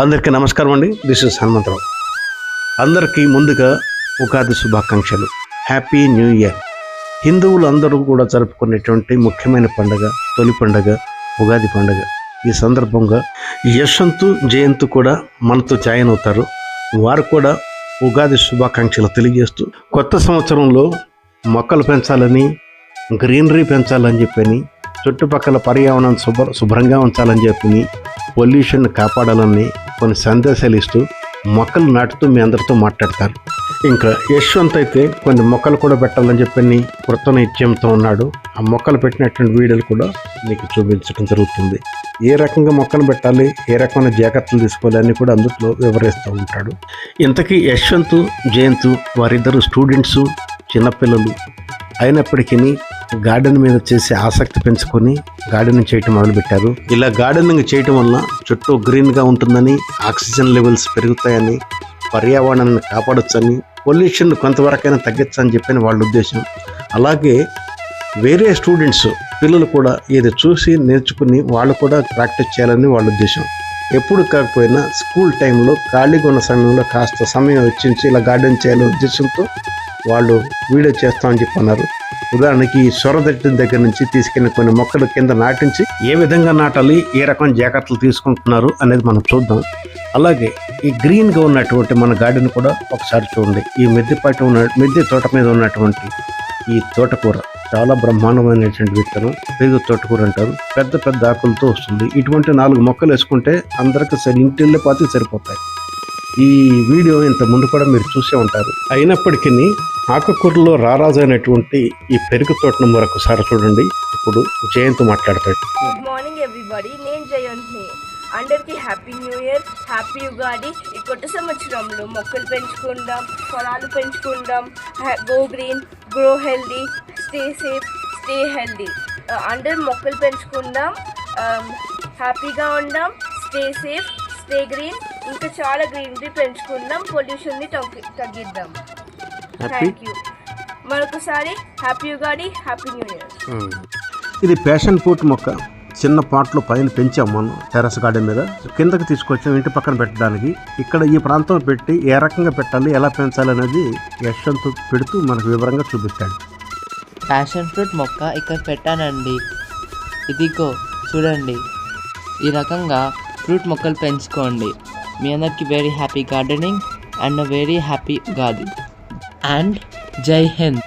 అందరికీ నమస్కారం అండి. This is Hanumantharao. అందరికీ ముందుగా ఉగాది శుభాకాంక్షలు. హ్యాపీ న్యూ ఇయర్ హిందువులు అందరూ కూడా జరుపుకునేటువంటి ముఖ్యమైన పండుగ తొలి పండుగ ఉగాది పండుగ. ఈ సందర్భంగా యశంతు జయంతు కూడా మనతో జాయిన్ అవుతారు. వారు కూడా ఉగాది శుభాకాంక్షలు తెలియజేస్తూ కొత్త సంవత్సరంలో మొక్కలు పెంచాలని గ్రీనరీ పెంచాలని చెప్పని చుట్టుపక్కల పర్యావరణం శుభ్ర శుభ్రంగా ఉంచాలని చెప్పి పొల్యూషన్ కాపాడాలని కొన్ని సందేశాలు ఇస్తూ మొక్కలు నాటుతూ మీ అందరితో మాట్లాడతారు. ఇంకా యశ్వంత్ అయితే కొన్ని మొక్కలు కూడా పెట్టాలని చెప్పని కృత నిత్యంతో ఉన్నాడు. ఆ మొక్కలు పెట్టినటువంటి వీడియోలు కూడా మీకు చూపించడం జరుగుతుంది. ఏ రకంగా మొక్కలు పెట్టాలి ఏ రకమైన జాగ్రత్తలు తీసుకోవాలి అని కూడా అందులో వివరిస్తూ ఉంటాడు. ఇంతకీ యశ్వంత్ జయంత్ వారిద్దరు స్టూడెంట్స్ చిన్నపిల్లలు అయినప్పటికీ గార్డెన్ మీద చేసే ఆసక్తి పెంచుకొని గార్డెనింగ్ చేయటం మొదలుపెట్టారు. ఇలా గార్డెనింగ్ చేయటం వల్ల చుట్టూ గ్రీన్గా ఉంటుందని ఆక్సిజన్ లెవెల్స్ పెరుగుతాయని పర్యావరణాన్ని కాపాడొచ్చని పొల్యూషన్ కొంతవరకైనా తగ్గించని చెప్పిన వాళ్ళ ఉద్దేశం. అలాగే వేరే స్టూడెంట్స్ పిల్లలు కూడా ఇది చూసి నేర్చుకుని వాళ్ళు కూడా ప్రాక్టీస్ చేయాలని వాళ్ళ ఉద్దేశం. ఎప్పుడు కాకపోయినా స్కూల్ టైంలో ఖాళీగా ఉన్న సమయంలో కాస్త సమయం వెచ్చించి ఇలా గార్డెన్ చేయాలనే ఉద్దేశంతో వాళ్ళు వీడియో చేస్తామని చెప్పి అన్నారు ఉదాహరణకి ఈ సొరదట్టిన దగ్గర నుంచి తీసుకెళ్ళిన కొన్ని మొక్కలు కింద నాటించి ఏ విధంగా నాటాలి ఏ రకం జాగ్రత్తలు తీసుకుంటున్నారు అనేది మనం చూద్దాం. అలాగే ఈ గ్రీన్గా ఉన్నటువంటి మన గార్డెన్ కూడా ఒకసారి చూడండి. ఈ మిద్దెపాటి ఉన్న మిద్దె తోట మీద ఉన్నటువంటి ఈ తోటకూర చాలా బ్రహ్మాండమైనటువంటి విత్తనం. పెరుగు తోటకూర అంటారు. పెద్ద పెద్ద ఆకులతో వస్తుంది. ఇటువంటి నాలుగు మొక్కలు వేసుకుంటే అందరికి సరి ఇంటిల్లే పాతి సరిపోతాయి. ఈ వీడియో ఇంత ముందు కూడా మీరు చూసే ఉంటారు. అయినప్పటికీ ఆకుకూరలో రారాజు అయినటువంటి ఈ పెరుగు తోటను మరొకసారి చూడండి. ఇప్పుడు జయంత్ మాట్లాడతాడు. గుడ్ మార్నింగ్ ఎవ్రీబడి నేను జయంత్ని అందరికీ happy new year happy Ugadi ఈ కొత్త సంవత్సరంలో మొక్కలు పెంచుకుందాం పొలాలు పెంచుకుందాం. Go green grow healthy stay safe stay healthy అందరు మొక్కలు పెంచుకుందాం. హ్యాపీగా ఉందాం. Stay safe stay green. ఇంకా చాలా గ్రీనరీ పెంచుకుందాం పొల్యూషన్ని తగ్గి తగ్గిద్దాం. థ్యాంక్ యూ మరొకసారి happy Ugadi happy new year ఇది ప్యాషన్ ఫ్రూట్ మొక్క. చిన్న పాట్లో పైన పెంచాం మనం టెర్రస్ గార్డెన్ మీద. కిందకి తీసుకొచ్చాం ఇంటి పక్కన పెట్టడానికి. ఇక్కడ ఈ ప్రాంతం పెట్టి ఏ రకంగా పెట్టాలి ఎలా పెంచాలి అనేది యశ్వంత్ పెడుతూ మనకు వివరంగా చూపిస్తాడు. ప్యాషన్ ఫ్రూట్ మొక్క ఇక్కడ పెట్టానండి. ఇదిగో చూడండి. ఈ రకంగా ఫ్రూట్ మొక్కలు పెంచుకోండి. మీ అందరికీ very happy gardening and very happy Gadhi and Jai Hind